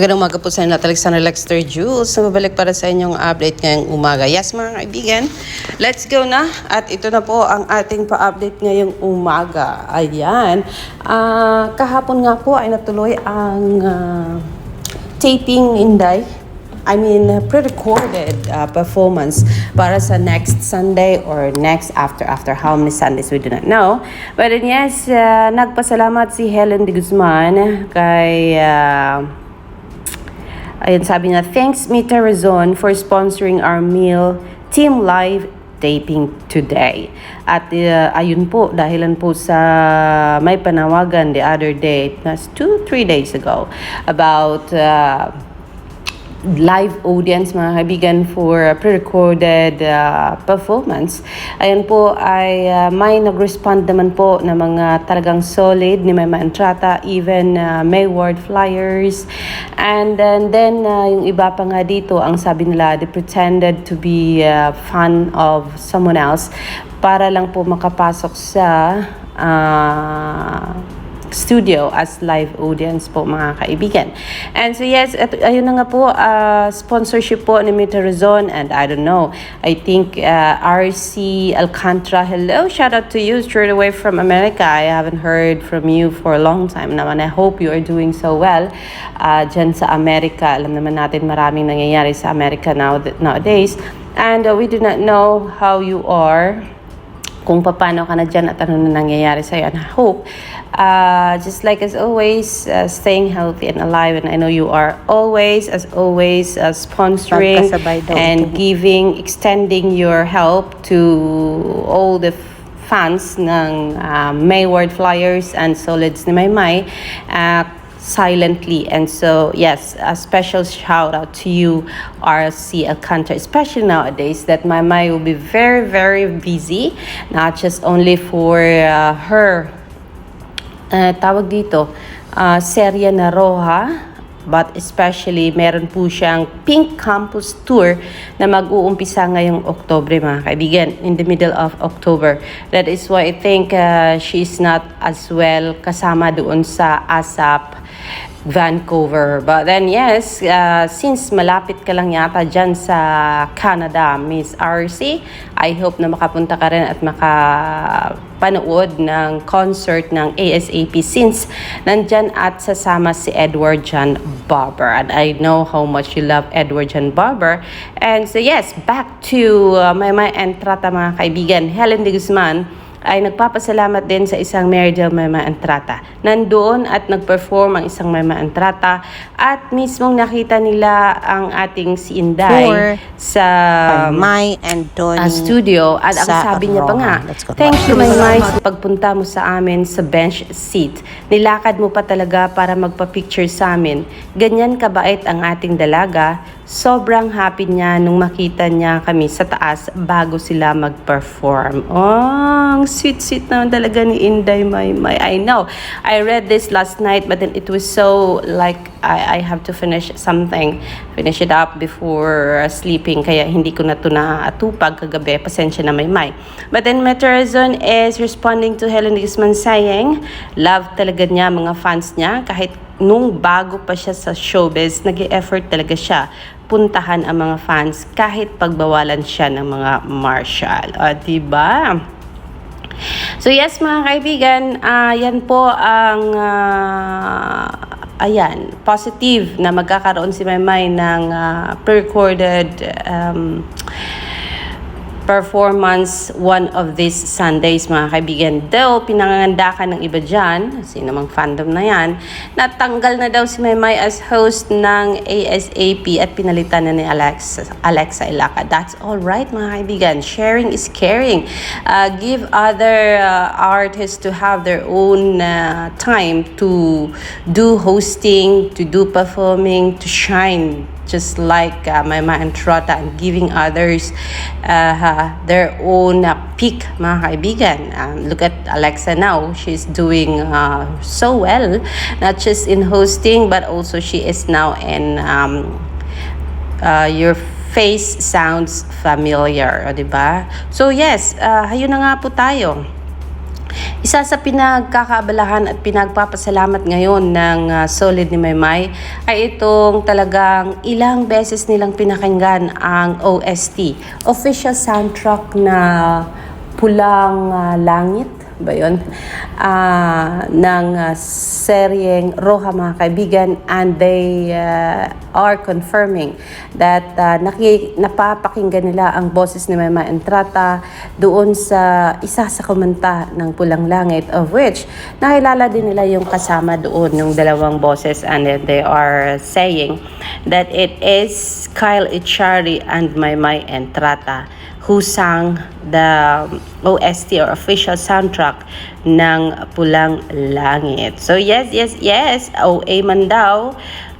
Magandang umaga po sa inyo, Alexander Lexter Jules. Nababalik para sa inyong update ngayong umaga. Yes, mga kaibigan, let's go na. At ito na po ang ating pa-update ngayong umaga. Ayan. Ah, kahapon nga po ay natuloy ang ah, taping Inday. I mean, uh, pre-recorded uh, performance para sa next Sunday or next after after how many Sundays we do not know. But yes, uh, nagpasalamat si Helen de Guzman kay uh, Ayun, sabi niya, thanks Mita Razon for sponsoring our meal team live taping today. At uh, ayun po, dahilan po sa may panawagan the other day, that's two, three days ago, about uh, live audience mga kaibigan for a pre-recorded uh, performance. Ayan po ay uh, may nag-respond naman po na mga talagang solid ni Mama Entrata, even uh, May Ward Flyers. And then, then uh, yung iba pa nga dito, ang sabi nila, they pretended to be uh, fan of someone else para lang po makapasok sa uh, studio as live audience po mga kaibigan. And so yes, at, ayun na nga po, uh, sponsorship po ni Mita Rizon and I don't know, I think uh, RC Alcantara, hello, shout out to you straight away from America. I haven't heard from you for a long time naman. I hope you are doing so well uh, dyan sa Amerika. Alam naman natin maraming nangyayari sa Amerika now, nowadays. And uh, we do not know how you are kung paano ka na dyan at ano na nangyayari sa'yo. And I hope, uh, just like as always, uh, staying healthy and alive. And I know you are always, as always, uh, sponsoring and giving, extending your help to all the fans ng uh, Mayward Flyers and Solids ni Maymay uh, silently. And so, yes, a special shout out to you, RC Alcantara, especially nowadays that Maymay will be very, very busy, not just only for uh, her uh, tawag dito, uh, serya na Roja, but especially meron po siyang Pink Campus Tour na mag-uumpisa ngayong Oktobre mga kaibigan, in the middle of October. That is why I think uh, she's not as well kasama doon sa ASAP Vancouver. But then yes, uh, since malapit ka lang yata dyan sa Canada, Miss RC, I hope na makapunta ka rin at makapanood ng concert ng ASAP since nandyan at sasama si Edward John Barber. And I know how much you love Edward John Barber. And so yes, back to uh, my, my entrata mga kaibigan, Helen de Guzman, ay nagpapasalamat din sa isang Meridel Mema Entrata. Nandoon at nag-perform ang isang Mema Entrata at mismong nakita nila ang ating si Inday For sa Mai and Tony uh, studio at ang sa sabi niya pa nga, thank you my Mai sa pagpunta mo sa amin sa bench seat. Nilakad mo pa talaga para magpa-picture sa amin. Ganyan kabait ang ating dalaga. Sobrang happy niya nung makita niya kami sa taas bago sila mag-perform. Oh, ang sweet-sweet naman talaga ni Inday May May. I know. I read this last night but then it was so like I, I have to finish something. Finish it up before sleeping kaya hindi ko na ito naatupag kagabi. Pasensya na may may. But then Meteorizon is responding to Helen Guzman saying, love talaga niya mga fans niya kahit nung bago pa siya sa showbiz, nag effort talaga siya puntahan ang mga fans kahit pagbawalan siya ng mga martial. O, diba? So yes mga kaibigan, ah, yan po ang ah, ayan, positive na magkakaroon si Maymay ng ah, pre-recorded um, performance one of these Sundays mga kaibigan. Though pinangangandakan ng iba dyan, sino mang fandom na yan, natanggal na daw si Maymay as host ng ASAP at pinalitan na ni Alexa, Alexa Ilaca. That's all right mga kaibigan. Sharing is caring. Uh, give other uh, artists to have their own uh, time to do hosting, to do performing, to shine just like uh, Mama and Trota and giving others uh, their own uh, peak, mga kaibigan. Um, look at Alexa now. She's doing uh, so well, not just in hosting, but also she is now in um, uh, your face sounds familiar, o, di ba? So yes, uh, ayun na nga po tayo. Isa sa pinagkakaabalahan at pinagpapasalamat ngayon ng ah, Solid ni Maymay ay itong talagang ilang beses nilang pinakinggan ang OST, official soundtrack na Pulang ah, Langit ba yun? Ah, ng ah, seryeng Roja mga kaibigan and they ah, are confirming that ah, naki, napapakinggan nila ang boses ni Mama Entrata doon sa isa sa kumanta ng Pulang Langit of which nakilala din nila yung kasama doon yung dalawang boses and they are saying that it is Kyle Echari and Maymay Entrata who sang the OST or official soundtrack ng Pulang Langit. So yes, yes, yes, OA man daw.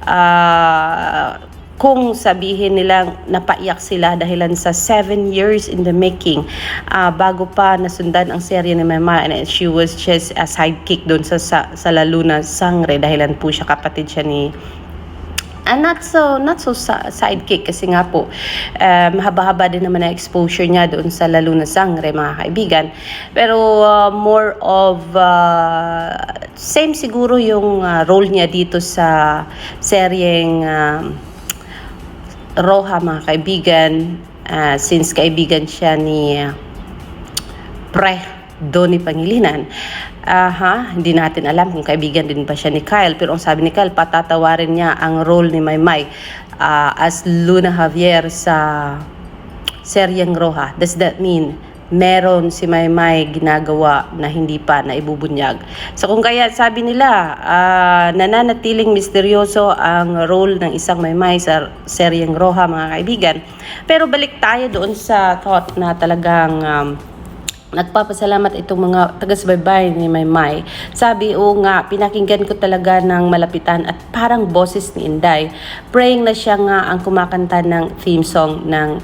Ah, kung sabihin nilang napaiyak sila dahilan sa seven years in the making ah, bago pa nasundan ang serye ni Mama and she was just a sidekick doon sa, sa, sa Laluna Sangre dahilan po siya kapatid siya ni And not so not so sidekick kasi nga po um, haba-haba din naman na exposure niya doon sa lalo na sangre mga kaibigan. Pero uh, more of uh, same siguro yung uh, role niya dito sa seryeng um, Roja mga kaibigan uh, since kaibigan siya ni uh, pre Donnie Pangilinan. Aha, hindi natin alam kung kaibigan din ba siya ni Kyle. Pero ang sabi ni Kyle, patatawarin niya ang role ni Maymay ah, as Luna Javier sa Seryeng Roja. Does that mean meron si Maymay ginagawa na hindi pa na ibubunyag? So kung kaya sabi nila, ah, nananatiling misteryoso ang role ng isang Maymay sa Seryeng Roja mga kaibigan. Pero balik tayo doon sa thought na talagang um, Nagpapasalamat itong mga taga-subaybay ni Maymay. Sabi, oo nga, pinakinggan ko talaga ng malapitan at parang boses ni Inday. Praying na siya nga ang kumakanta ng theme song ng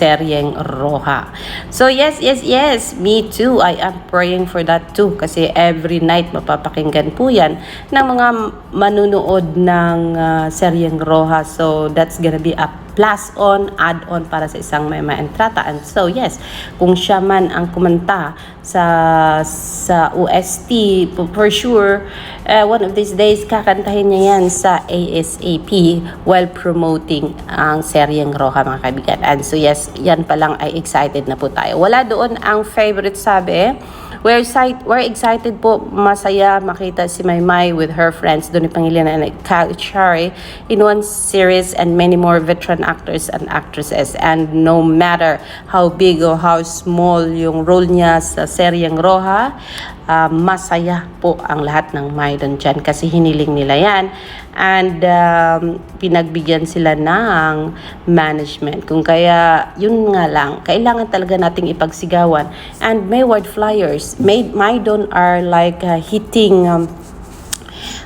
seryeng Roja. So yes, yes, yes, me too. I am praying for that too. Kasi every night mapapakinggan po yan ng mga manunood ng ah, seryeng Roja. So that's gonna be a plus on, add on para sa isang may entrata. And so yes, kung siya man ang kumanta sa sa OST, for sure, uh, one of these days kakantahin niya yan sa ASAP while promoting ang seryeng Roja mga kaibigan. And so yes, yan pa lang ay excited na po tayo. Wala doon ang favorite sabi. We're, excited, we're excited po, masaya makita si Maymay with her friends, Donnie Pangilinan and Kyle Chari in one series and many more veteran actors and actresses. And no matter how big or how small yung role niya sa seryeng Roja, ah, masaya po ang lahat ng May doon dyan kasi hiniling nila yan. And um, pinagbigyan sila ng management. Kung kaya, yun nga lang, kailangan talaga nating ipagsigawan. And Mayward Flyers, May, Maydon are like uh, hitting um,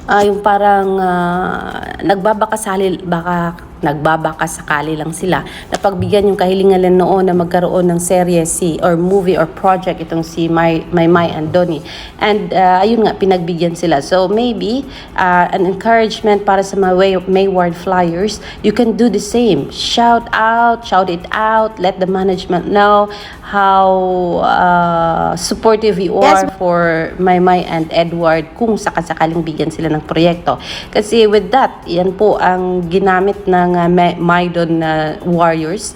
ah, yung parang ah, nagbabakasali baka nagbabakasakali lang sila na pagbigyan yung kahilingan nila noon na magkaroon ng serye si or movie or project itong si May May, May and Donnie and ah, ayun nga pinagbigyan sila. So maybe ah, an encouragement para sa mga Way- Mayward Flyers you can do the same. Shout out shout it out let the management know how ah, supportive you are Yes, for Maymay and Edward kung sakasakaling bigyan sila ng proyekto. Kasi with that, yan po ang ginamit ng uh, Ma- Maydon na Warriors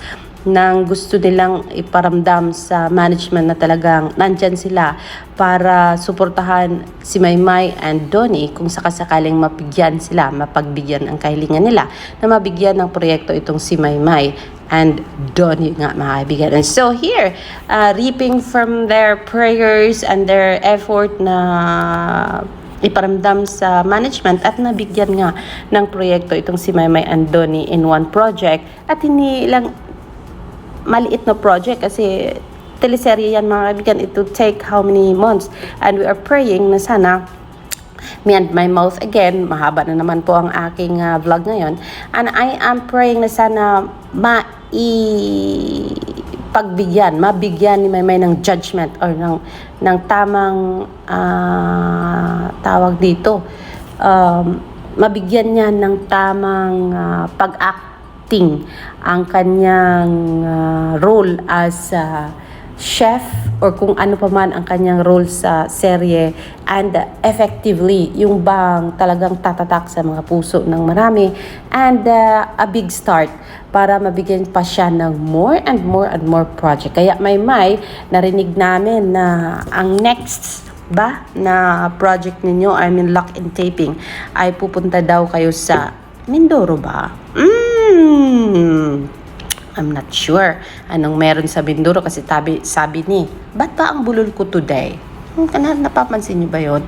nang gusto nilang iparamdam sa management na talagang nandyan sila para suportahan si Maymay and Donnie kung sakasakaling mapigyan sila, mapagbigyan ang kahilingan nila na mabigyan ng proyekto itong si Maymay and Donnie nga mga. And so here, uh, reaping from their prayers and their effort na iparamdam sa management at nabigyan nga ng proyekto itong si Maymay and Donnie in one project at hindi lang maliit na project kasi teleserye yan mga kaibigan. It will take how many months and we are praying na sana me and my mouth again. Mahaba na naman po ang aking ah, vlog ngayon. And I am praying na sana mai pagbigyan, mabigyan ni Maymay ng judgment or ng ng tamang ah, tawag dito. Um, mabigyan niya ng tamang ah, pag-acting ang kanyang ah, role as ah, chef or kung ano pa man ang kanyang role sa serye and uh, effectively yung bang talagang tatatak sa mga puso ng marami and uh, a big start para mabigyan pa siya ng more and more and more project. Kaya may may narinig namin na ang next ba na project ninyo, I mean lock and taping, ay pupunta daw kayo sa Mindoro ba? Mm. I'm not sure anong meron sa Mindoro kasi tabi, sabi ni, ba't ba ang bulol ko today? Na, napapansin niyo ba yun?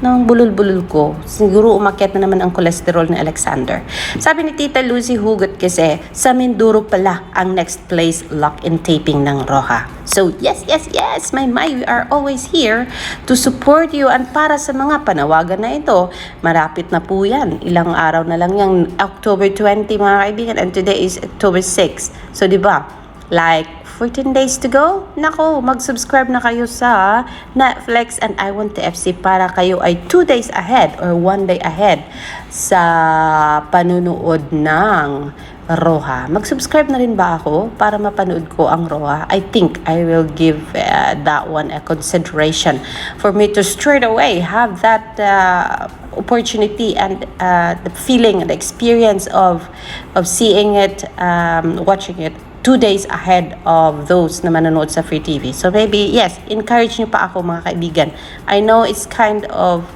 Nang bulol-bulol ko, siguro umakyat na naman ang cholesterol ni Alexander. Sabi ni Tita Lucy Hugot kasi, sa Mindoro pala ang next place lock and taping ng Roja. So yes, yes, yes, my my, we are always here to support you and para sa mga panawagan na ito, marapit na po yan. Ilang araw na lang yung October 20 mga kaibigan and today is October 6. So di ba? Like 14 days to go? Nako, mag-subscribe na kayo sa Netflix and I Want to FC para kayo ay 2 days ahead or 1 day ahead sa panunood ng Roha. Mag-subscribe na rin ba ako para mapanood ko ang Roha? I think I will give uh, that one a consideration for me to straight away have that uh, opportunity and uh, the feeling and the experience of of seeing it, um, watching it two days ahead of those na manonood sa free TV. So maybe, yes, encourage niyo pa ako mga kaibigan. I know it's kind of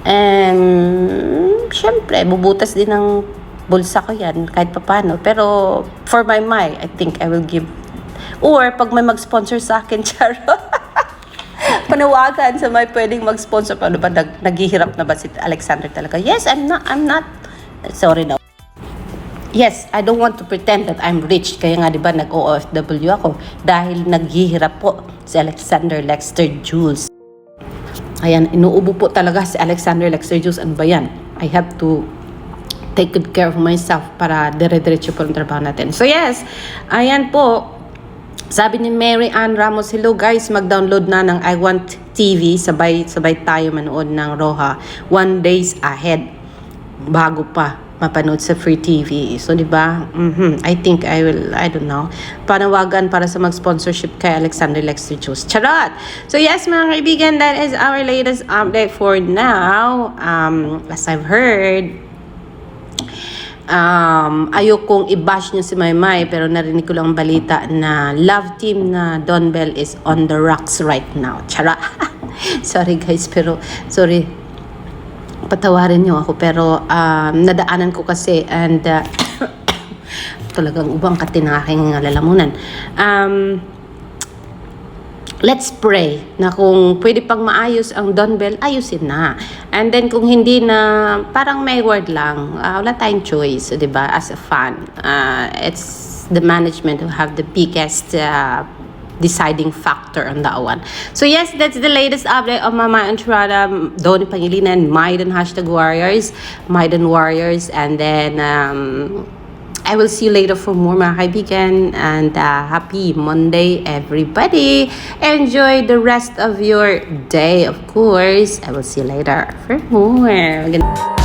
And, syempre, bubutas din ng bulsa ko yan kahit papano. Pero, for my my, I think I will give. Or, pag may mag-sponsor sa akin, charo. Panawagan sa may pwedeng mag-sponsor. Paano ba, nag, naghihirap na ba si Alexander talaga? Yes, I'm not, I'm not, sorry na. Yes, I don't want to pretend that I'm rich. Kaya nga, di ba, nag-OFW ako. Dahil naghihirap po si Alexander Lexter Jules. Ayan, inuubo po talaga si Alexander Lexter Jules. Ano ba yan? I have to take good care of myself para dire-diretso po ang trabaho natin. So yes, ayan po. Sabi ni Mary Ann Ramos, hello guys, mag-download na ng I Want TV. Sabay, sabay tayo manood ng Roha. One days ahead. Bago pa mapanood sa free TV. So, di ba? Mhm. I think I will, I don't know, panawagan para sa mag-sponsorship kay Alexander Lexter Juice. Charot! So, yes, mga kaibigan, that is our latest update for now. Um, as I've heard, um, ayokong i-bash niyo si Maymay pero narinig ko lang balita na love team na Don Bell is on the rocks right now. Chara. sorry guys, pero sorry. Patawarin niyo ako pero um, nadaanan ko kasi and uh, talagang ubang kati ng aking lalamunan. Um, let's pray na kung pwede pang maayos ang Don Bell, ayusin na. And then kung hindi na, parang may word lang, uh, wala tayong choice, di ba, as a fan. Uh, it's the management who have the biggest uh, deciding factor on that one. So yes, that's the latest update of Mama Entrada, Donnie Pangilinan, Maiden Hashtag Warriors, Maiden Warriors, and then um, I will see you later for more mga kaibigan and uh, happy Monday everybody. Enjoy the rest of your day of course. I will see you later for more.